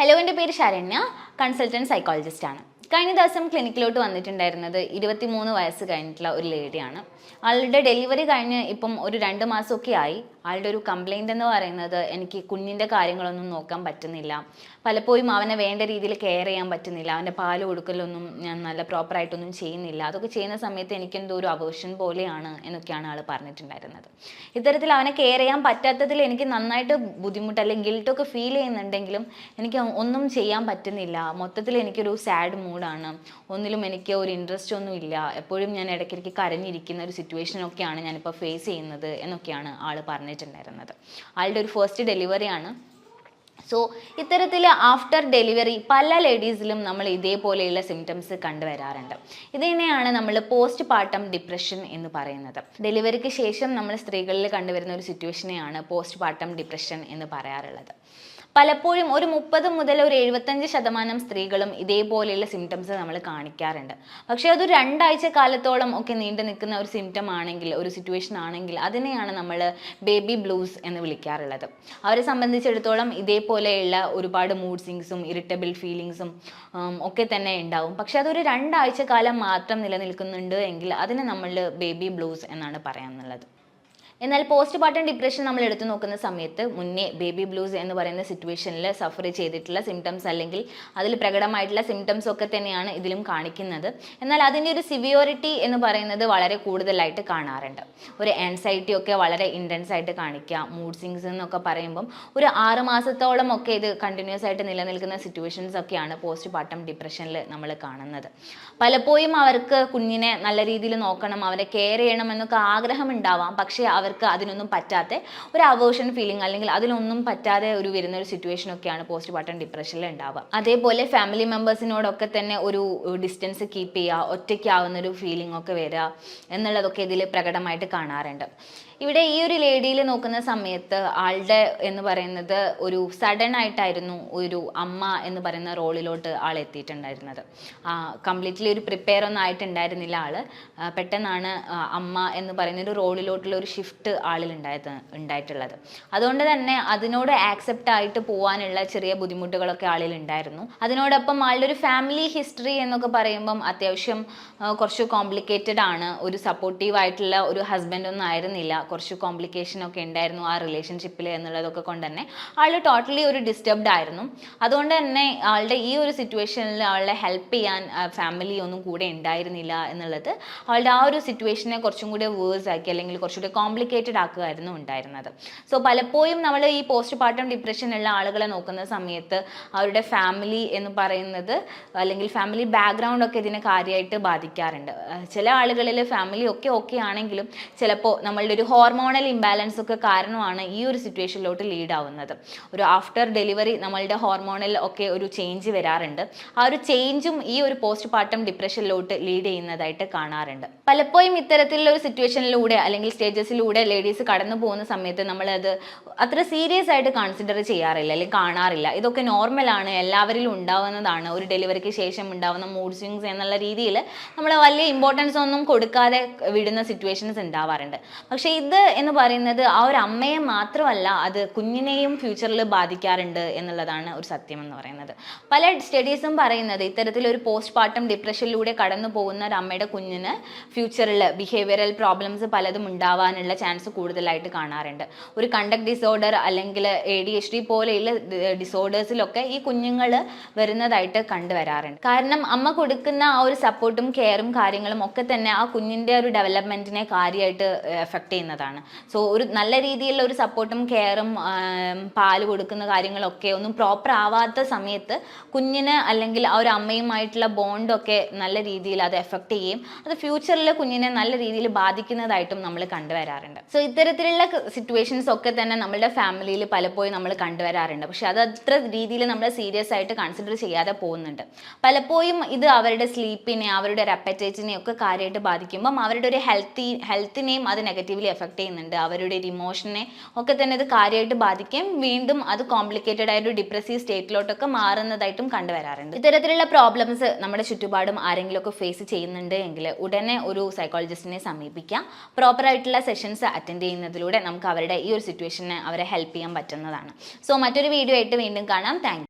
Hello എന്റെ പേര് Saranya. Consultant സൈക്കോളജിസ്റ്റാണ് കഴിഞ്ഞ ദിവസം ക്ലിനിക്കിലോട്ട് വന്നിട്ടുണ്ടായിരുന്നത് ഇരുപത്തിമൂന്ന് വയസ്സ് കഴിഞ്ഞിട്ടുള്ള ഒരു ലേഡിയാണ്. ആളുടെ ഡെലിവറി കഴിഞ്ഞ് ഇപ്പം ഒരു രണ്ട് മാസമൊക്കെ ആയി. ആളുടെ ഒരു കംപ്ലൈന്റ് എന്ന് പറയുന്നത് എനിക്ക് കുഞ്ഞിന്റെ കാര്യങ്ങളൊന്നും നോക്കാൻ പറ്റുന്നില്ല. പലപ്പോഴും അവനെ വേണ്ട രീതിയിൽ കെയർ ചെയ്യാൻ പറ്റുന്നില്ല. അവന്റെ പാൽ കൊടുക്കലൊന്നും ഞാൻ നല്ല പ്രോപ്പറായിട്ടൊന്നും ചെയ്യുന്നില്ല. അതൊക്കെ ചെയ്യുന്ന സമയത്ത് എനിക്കെന്തോ ഒരു അവേഷൻ പോലെയാണ് എന്നൊക്കെയാണ് ആൾ പറഞ്ഞിട്ടുണ്ടായിരുന്നത്. ഇത്തരത്തിൽ അവനെ കെയർ ചെയ്യാൻ പറ്റാത്തതിൽ എനിക്ക് നന്നായിട്ട് ബുദ്ധിമുട്ട് അല്ലെങ്കിൽ ഗിൽട്ടൊക്കെ ഫീൽ ചെയ്യുന്നുണ്ടെങ്കിലും എനിക്ക് ഒന്നും ചെയ്യാൻ പറ്റുന്നില്ല. മൊത്തത്തിൽ എനിക്കൊരു സാഡ് മൂഡാണ്. ഒന്നിലും എനിക്ക് ഒരു ഇൻട്രസ്റ്റ് ഒന്നും ഇല്ല. എപ്പോഴും ഞാൻ ഇടയ്ക്കിടയ്ക്ക് കരഞ്ഞിരിക്കുന്ന ഒരു സിറ്റുവേഷനൊക്കെയാണ് ഞാനിപ്പോൾ ഫേസ് ചെയ്യുന്നത് എന്നൊക്കെയാണ് ആൾ പറഞ്ഞിട്ടുണ്ടായിരുന്നത്. ആളുടെ ഒരു ഫസ്റ്റ് ഡെലിവറിയാണ് സോ ഇത്തരത്തിൽ ആഫ്റ്റർ ഡെലിവറി പല ലേഡീസിലും നമ്മൾ ഇതേപോലെയുള്ള സിംറ്റംസ് കണ്ടുവരാറുണ്ട്. ഇതിനെയാണ് നമ്മൾ പോസ്റ്റ് പാർട്ടം ഡിപ്രഷൻ എന്ന് പറയുന്നത്. ഡെലിവറിക്ക് ശേഷം നമ്മൾ സ്ത്രീകളിൽ കണ്ടുവരുന്ന ഒരു സിറ്റുവേഷനെയാണ് പോസ്റ്റ് പാർട്ടം ഡിപ്രഷൻ എന്ന് പറയാറുള്ളത്. പലപ്പോഴും ഒരു മുപ്പത് മുതൽ ഒരു എഴുപത്തഞ്ച് ശതമാനം സ്ത്രീകളും ഇതേപോലെയുള്ള സിംറ്റംസ് നമ്മൾ കാണിക്കാറുണ്ട്. പക്ഷേ അത് രണ്ടാഴ്ച കാലത്തോളം ഒക്കെ നീണ്ടു നിൽക്കുന്ന ഒരു സിംറ്റം ആണെങ്കിൽ ഒരു സിറ്റുവേഷൻ ആണെങ്കിൽ അതിനെയാണ് നമ്മൾ ബേബി ബ്ലൂസ് എന്ന് വിളിക്കാറുള്ളത്. അവരെ സംബന്ധിച്ചിടത്തോളം ഇതേപോലെയുള്ള ഒരുപാട് മൂഡ് സിങ്സും ഇറിറ്റബിൾ ഫീലിങ്സും ഒക്കെ തന്നെ ഉണ്ടാവും. പക്ഷേ അതൊരു രണ്ടാഴ്ച കാലം മാത്രം നിലനിൽക്കുന്നുണ്ട് എങ്കിൽ അതിനെ നമ്മൾ ബേബി ബ്ലൂസ് എന്നാണ് പറയാനുള്ളത്. എന്നാൽ പോസ്റ്റ് പാർട്ടം ഡിപ്രഷൻ നമ്മൾ എടുത്തു നോക്കുന്ന സമയത്ത് മുന്നേ ബേബി ബ്ലൂസ് എന്ന് പറയുന്ന സിറ്റുവേഷനിൽ സഫർ ചെയ്തിട്ടുള്ള സിംറ്റംസ് അല്ലെങ്കിൽ അതിൽ പ്രകടമായിട്ടുള്ള സിംറ്റംസ് ഒക്കെ തന്നെയാണ് ഇതിലും കാണിക്കുന്നത്. എന്നാൽ അതിന്റെ ഒരു സിവിയോറിറ്റി എന്ന് പറയുന്നത് വളരെ കൂടുതലായിട്ട് കാണാറുണ്ട്. ഒരു ആൻസൈറ്റി ഒക്കെ വളരെ ഇന്റൻസ് ആയിട്ട് കാണിക്കുക മൂഡ് സിങ്സ് എന്നൊക്കെ പറയുമ്പം ഒരു ആറ് മാസത്തോളം ഒക്കെ ഇത് കണ്ടിന്യൂസ് ആയിട്ട് നിലനിൽക്കുന്ന സിറ്റുവേഷൻസ് ഒക്കെയാണ് പോസ്റ്റ് പാർട്ടം ഡിപ്രഷനിൽ നമ്മൾ കാണുന്നത്. പലപ്പോഴും അവർക്ക് കുഞ്ഞിനെ നല്ല രീതിയിൽ നോക്കണം അവരെ കെയർ ചെയ്യണം എന്നൊക്കെ ആഗ്രഹം ഉണ്ടാവാം. പക്ഷേ അവർക്ക് അതിനൊന്നും പറ്റാത്ത ഒരു അവേർഷൻ ഫീലിംഗ് അല്ലെങ്കിൽ അതിനൊന്നും പറ്റാതെ ഒരു വരുന്ന ഒരു സിറ്റുവേഷൻ ഒക്കെയാണ് പോസ്റ്റ് പാർട്ടം ഡിപ്രഷനിൽ ഉണ്ടാവുക. അതേപോലെ ഫാമിലി മെമ്പേഴ്സിനോടൊക്കെ തന്നെ ഒരു ഡിസ്റ്റൻസ് കീപ്പ് ചെയ്യുക ഒറ്റയ്ക്കാവുന്ന ഒരു ഫീലിംഗ് ഒക്കെ വരിക എന്നുള്ളതൊക്കെ ഇതിൽ പ്രകടമായിട്ട് കാണാറുണ്ട്. ഇവിടെ ഈ ഒരു ലേഡിയിൽ നോക്കുന്ന സമയത്ത് ആളുടെ എന്ന് പറയുന്നത് ഒരു സഡൻ ആയിട്ടായിരുന്നു ഒരു അമ്മ എന്ന് പറയുന്ന റോളിലോട്ട് ആൾ എത്തിയിട്ടുണ്ടായിരുന്നത്. കംപ്ലീറ്റ്ലി ഒരു പ്രിപ്പയർ ഒന്നും ആയിട്ടുണ്ടായിരുന്നില്ല ആൾ. പെട്ടെന്നാണ് അമ്മ എന്ന് പറയുന്ന ഒരു റോളിലോട്ടുള്ള ഒരു ഷിഫ്റ്റ് ആളിൽ ഉണ്ടായത് ഉണ്ടായിട്ടുള്ളത്. അതുകൊണ്ട് തന്നെ അതിനോട് ആക്സെപ്റ്റ് ആയിട്ട് പോകാനുള്ള ചെറിയ ബുദ്ധിമുട്ടുകളൊക്കെ ആളിൽ ഉണ്ടായിരുന്നു. അതിനോടൊപ്പം ആളുടെ ഒരു ഫാമിലി ഹിസ്റ്ററി എന്നൊക്കെ പറയുമ്പം അത്യാവശ്യം കുറച്ച് കോംപ്ലിക്കേറ്റഡ് ആണ്. ഒരു സപ്പോർട്ടീവ് ആയിട്ടുള്ള ഒരു ഹസ്ബൻഡ് ഒന്നും ആയിരുന്നില്ല. കുറച്ച് കോംപ്ലിക്കേഷൻ ഒക്കെ ഉണ്ടായിരുന്നു ആ റിലേഷൻഷിപ്പിൽ എന്നുള്ളതൊക്കെ കൊണ്ട് തന്നെ. ആൾ ടോട്ടലി ഒരു ഡിസ്റ്റർബ്ഡ് ആയിരുന്നു. അതുകൊണ്ട് തന്നെ ആളുടെ ഈ ഒരു സിറ്റുവേഷനിൽ ആളെ ഹെൽപ്പ് ചെയ്യാൻ ഫാമിലി ഒന്നും കൂടെ ഉണ്ടായിരുന്നില്ല എന്നുള്ളത് ആളുടെ ആ ഒരു സിറ്റുവേഷനെ കുറച്ചും കൂടി വേഴ്സ് ആക്കി അല്ലെങ്കിൽ കുറച്ചുകൂടി കോംപ്ലിക്കേറ്റഡ് ആക്കുകയായിരുന്നു ഉണ്ടായിരുന്നത്. സോ പലപ്പോഴും നമ്മൾ ഈ പോസ്റ്റ് പാർട്ടം ഡിപ്രഷൻ ഉള്ള ആളുകളെ നോക്കുന്ന സമയത്ത് അവരുടെ ഫാമിലി എന്ന് പറയുന്നത് അല്ലെങ്കിൽ ഫാമിലി ബാക്ക്ഗ്രൗണ്ട് ഒക്കെ ഇതിനെ കാര്യമായിട്ട് ബാധിക്കാറുണ്ട്. ചില ആളുകളിൽ ഫാമിലി ഒക്കെ ഓക്കെ ആണെങ്കിലും ചിലപ്പോൾ നമ്മളുടെ ഒരു ഹോർമോണൽ ഇംബാലൻസ് ഒക്കെ കാരണമാണ് ഈ ഒരു സിറ്റുവേഷനിലോട്ട് ലീഡ് ആവുന്നത്. ഒരു ആഫ്റ്റർ ഡെലിവറി നമ്മളുടെ ഹോർമോണൽ ഒക്കെ ഒരു ചേഞ്ച് വരാറുണ്ട്. ആ ഒരു ചേഞ്ചും ഈ ഒരു പോസ്റ്റ് പാർട്ടം ഡിപ്രഷനിലോട്ട് ലീഡ് ചെയ്യുന്നതായിട്ട് കാണാറുണ്ട്. പലപ്പോഴും ഇത്തരത്തിലുള്ള ഒരു സിറ്റുവേഷനിലൂടെ അല്ലെങ്കിൽ സ്റ്റേജസിലൂടെ ലേഡീസ് കടന്നു പോകുന്ന സമയത്ത് നമ്മളത് അത്ര സീരിയസ് ആയിട്ട് കൺസിഡർ ചെയ്യാറില്ല അല്ലെങ്കിൽ കാണാറില്ല. ഇതൊക്കെ നോർമലാണ് എല്ലാവരിലും ഉണ്ടാവുന്നതാണ്. ഒരു ഡെലിവറിക്ക് ശേഷം ഉണ്ടാവുന്ന മൂഡ് സ്വിങ്സ് എന്നുള്ള രീതിയിൽ നമ്മൾ വലിയ ഇമ്പോർട്ടൻസ് ഒന്നും കൊടുക്കാതെ വിടുന്ന സിറ്റുവേഷൻസ് ഉണ്ടാവാറുണ്ട്. പക്ഷേ എന്ന് പറയുന്നത് ആ ഒരു അമ്മയെ മാത്രമല്ല അത് കുഞ്ഞിനെയും ഫ്യൂച്ചറിൽ ബാധിക്കാറുണ്ട് എന്നുള്ളതാണ് ഒരു സത്യം എന്ന് പറയുന്നത്. പല സ്റ്റഡീസും പറയുന്നത് ഇത്തരത്തിലൊരു പോസ്റ്റ് പാർട്ടം ഡിപ്രഷനിലൂടെ കടന്നു പോകുന്ന ഒരു അമ്മയുടെ കുഞ്ഞിന് ഫ്യൂച്ചറിൽ ബിഹേവിയറൽ പ്രോബ്ലംസ് പലതും ഉണ്ടാവാനുള്ള ചാൻസ് കൂടുതലായിട്ട് കാണാറുണ്ട്. ഒരു കണ്ടക്ട് ഡിസോർഡർ അല്ലെങ്കിൽ എ ഡി എച്ച് ഡി പോലെയുള്ള ഡിസോർഡേഴ്സിലൊക്കെ ഈ കുഞ്ഞുങ്ങൾ വരുന്നതായിട്ട് കണ്ടുവരാറുണ്ട്. കാരണം അമ്മ കൊടുക്കുന്ന ആ ഒരു സപ്പോർട്ടും കെയറും കാര്യങ്ങളും ഒക്കെ തന്നെ ആ കുഞ്ഞിന്റെ ഒരു ഡെവലപ്മെന്റിനെ കാര്യമായിട്ട് എഫക്റ്റ് ചെയ്യുന്നതാണ്. സോ ഒരു നല്ല രീതിയിലുള്ള ഒരു സപ്പോർട്ടും കെയറും പാൽ കൊടുക്കുന്ന കാര്യങ്ങളൊക്കെ ഒന്നും പ്രോപ്പർ ആവാത്ത സമയത്ത് കുഞ്ഞിന് അല്ലെങ്കിൽ ആ ഒരു അമ്മയുമായിട്ടുള്ള ബോണ്ടൊക്കെ നല്ല രീതിയിൽ അത് എഫക്റ്റ് ചെയ്യും. അത് ഫ്യൂച്ചറിൽ കുഞ്ഞിനെ നല്ല രീതിയിൽ ബാധിക്കുന്നതായിട്ടും നമ്മൾ കണ്ടുവരാറുണ്ട്. സോ ഇത്തരത്തിലുള്ള സിറ്റുവേഷൻസ് ഒക്കെ തന്നെ നമ്മളുടെ ഫാമിലിയിൽ പലപ്പോഴും നമ്മൾ കണ്ടുവരാറുണ്ട്. പക്ഷെ അത് അത്ര രീതിയിൽ നമ്മൾ സീരിയസ് ആയിട്ട് കൺസിഡർ ചെയ്യാതെ പോകുന്നുണ്ട്. പലപ്പോഴും ഇത് അവരുടെ സ്ലീപ്പിനെ അവരുടെ ഒരു അപ്പറ്റൈറ്റിനെ ഒക്കെ കാര്യമായിട്ട് ബാധിക്കുമ്പം അവരുടെ ഒരു ഹെൽത്തി ഹെൽത്തിനെയും അത് നെഗറ്റീവ്ലി എഫക്റ്റ് ചെയ്യുന്നുണ്ട്. അവരുടെ ഒരു ഇമോഷനെ ഒക്കെ തന്നെ ഇത് കാര്യമായിട്ട് ബാധിക്കുകയും വീണ്ടും അത് കോംപ്ലിക്കേറ്റഡ് ആയ ഒരു ഡിപ്രസീവ് സ്റ്റേറ്റിലോട്ടൊക്കെ മാറുന്നതായിട്ടും കണ്ടുവരാറുണ്ട്. ഇത്തരത്തിലുള്ള പ്രോബ്ലംസ് നമ്മുടെ ചുറ്റുപാടും ആരെങ്കിലുമൊക്കെ ഫേസ് ചെയ്യുന്നുണ്ട് എങ്കിൽ ഉടനെ ഒരു സൈക്കോളജിസ്റ്റിനെ സമീപിക്കാം. പ്രോപ്പറായിട്ടുള്ള സെഷൻസ് അറ്റൻഡ് ചെയ്യുന്നതിലൂടെ നമുക്ക് അവരുടെ ഈ ഒരു സിറ്റുവേഷനെ അവരെ ഹെൽപ്പ് ചെയ്യാൻ പറ്റുന്നതാണ്. സോ മറ്റൊരു വീഡിയോ ആയിട്ട് വീണ്ടും കാണാം. താങ്ക്